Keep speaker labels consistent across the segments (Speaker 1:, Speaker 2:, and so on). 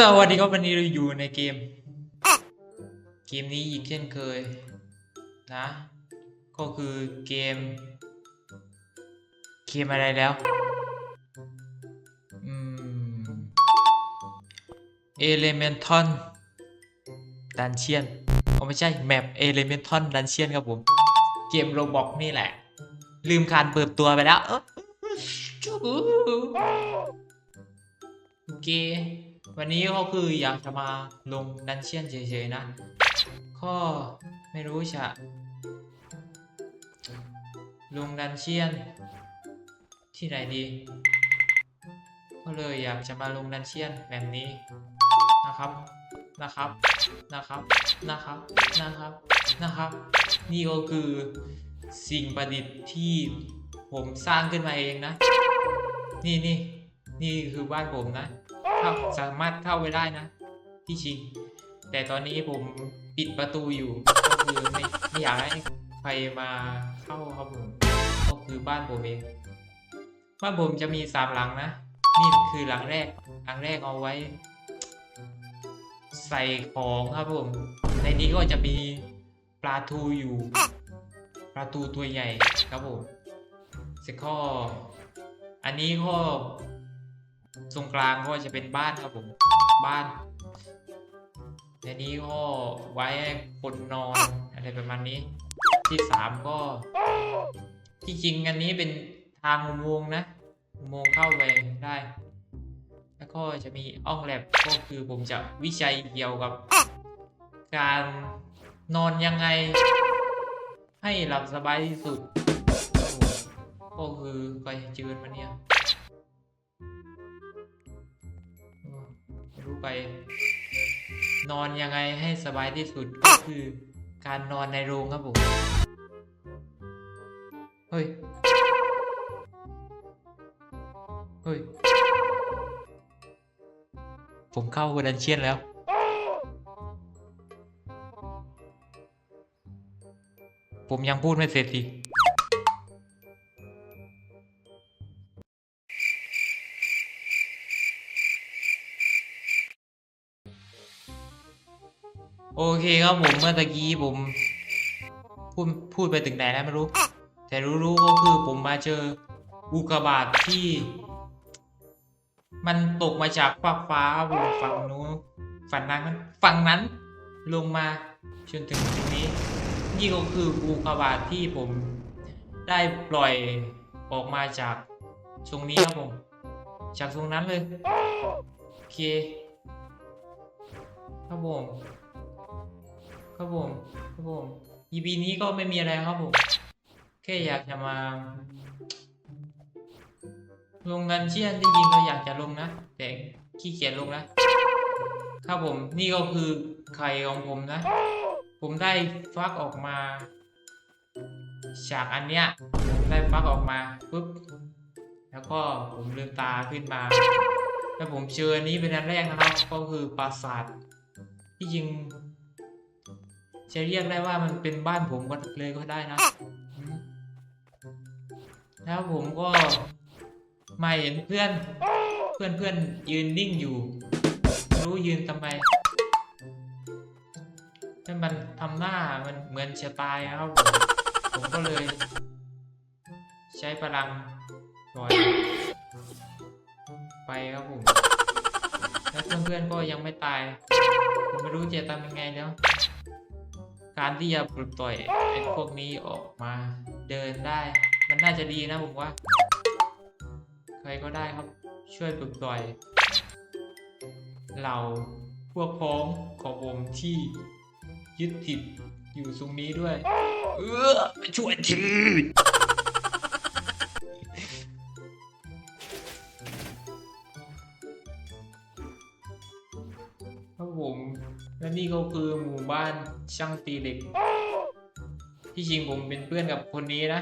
Speaker 1: สวัสดีครับวันนี้เราอยู่ในเกม เกมนี้อีกเช่นเคยนะ ก็คือเกม เกมอะไรแล้วอืม Elemental Dungeon เอไม่ใช่แมป Elemental Dungeon ครับผม เกมโรบอกนี่แหละ ลืมการเปิดตัวไปแล้วเอ้อโอเค วันนี้ก็คืออยากจะมาลงดันเชียนเฉยๆนะ ก็ไม่รู้จะลงดันเชียน ที่ไหนดี ก็เลยอยากจะมาลงดันเชียนแบบนี้นะครับนะครับนะครับนะครับนะครับนะครับ นี่ก็คือสิ่งประดิษฐ์ที่ผมสร้างขึ้นมาเองนะ นี่นี่นี่คือบ้านผมนะ เข้าสามารถเข้าไปได้นะ ที่จริง แต่ตอนนี้ผมปิดประตูอยู่ ก็คือไม่ไม่อยากให้ใครมาเข้าครับผมก็คือบ้านผมเองบ้านผมจะมีสามหลังนะ นี่คือหลังแรก หลังแรกเอาไว้ ใส่ของครับผม ในนี้ก็จะมีปลาทูอยู่ ปลาทูตัวใหญ่ครับผมเสร็จก็อันนี้ก็ ตรงกลางก็จะเป็นบ้านครับผมบ้านในนี้ก็ไว้ให้คนนอนอะไรประมาณนี้ ที่สามก็ ที่จริงอันนี้เป็นทางอุโมงค์นะอุโมงค์เข้าไปได้ แล้วก็จะมีอ้องแลบก็คือผมจะวิจัยเกี่ยวกับ การนอนยังไง ให้หลับสบายที่สุด ก็คือไปเจอมาเนี่ย รู้ไป นอนยังไงให้สบายที่สุดก็คือการนอนในโรงครับผม เฮ้ย เฮ้ย ผมเข้าดันเชียนแล้วผมยังพูดไม่เสร็จอีก โอเคครับผมเมื่อตะกี้ผม พูดพูดไปถึงไหนแล้วไม่รู้ แต่รู้ๆก็คือผมมาเจออุกาบาตที่ มันตกมาจากฟากฟ้าบผมฝั่งนู้นฝั่งนั้นฝั่งนั้น ลงมาจนถึงตรงนี้ นี่ก็คืออุกกาบาตที่ผมได้ปล่อยออกมาจากตรงนี้ครับผม จากตรงนั้นเลย โอเคครับผม ครับผมครับผม EP นี้ก็ไม่มีอะไรครับผมแค่อยากจะมา ลงกันเชียนที่จริงก็อยากจะลงนะแต่ขี้เกียจลงนะครับผมนี่ก็คือไข่ของผมนะ ผมได้ฟักออกมาจากอันเนี้ยผมได้ฟักออกมาปุ๊บแล้วก็ผมลืมตาขึ้นมาแล้วผมเจออันนี้เป็นอันแรกนะครับ ก็คือปราสาทที่จริง จะเรียกได้ว่ามันเป็นบ้านผมก็เลยก็ได้นะอืมแล้วผมก็มาเห็นเพื่อน เพื่อนเพื่อนยืนนิ่งอยู่ไม่รู้ยืนทำไมถ้ามันทำหน้ามันเหมือนจะตายนะครับผมผมก็เลย ใช้พลังปล่อยไปครับผม แล้วเพื่อนๆก็ยังไม่ตาย ผมไม่รู้จะทำยังไงแล้ว การที่จะปลดปล่อยไอ้พวกนี้ออกมาเดินได้ มันน่าจะดีนะผมว่า ใครก็ได้ครับช่วยปลดปล่อยเหล่าพวกพ้องของผมที่ยึดติดอยู่ตรงนี้ด้วย เออช่วยทีครับผม และนี่ก็คือหมู่บ้านช่างตีเหล็ก ที่จริงผมเป็นเพื่อนกับคนนี้นะ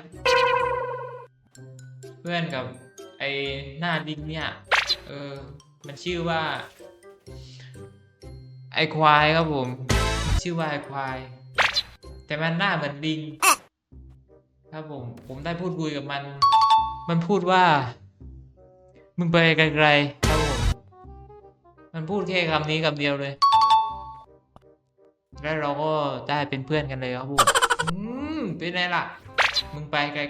Speaker 1: เพื่อนกับไอ้หน้าดินเนี่ยเออมันชื่อว่า ไอ้ควายครับผม ชื่อว่าไอ้ควาย แต่มันหน้าเหมือนลิงครับผมผมได้พูดคุยกับมัน มันพูดว่า มึงไปไกลๆครับผม มันพูดแค่คำนี้คำเดียวเลย แล้วเราก็ได้เป็นเพื่อนกันเลยครับผมอืมเป็นไงล่ะ มึงไปไกล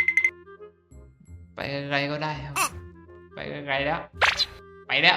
Speaker 1: ๆไปไกลก็ได้ครับ ไปไกลแล้ว ไปแล้ว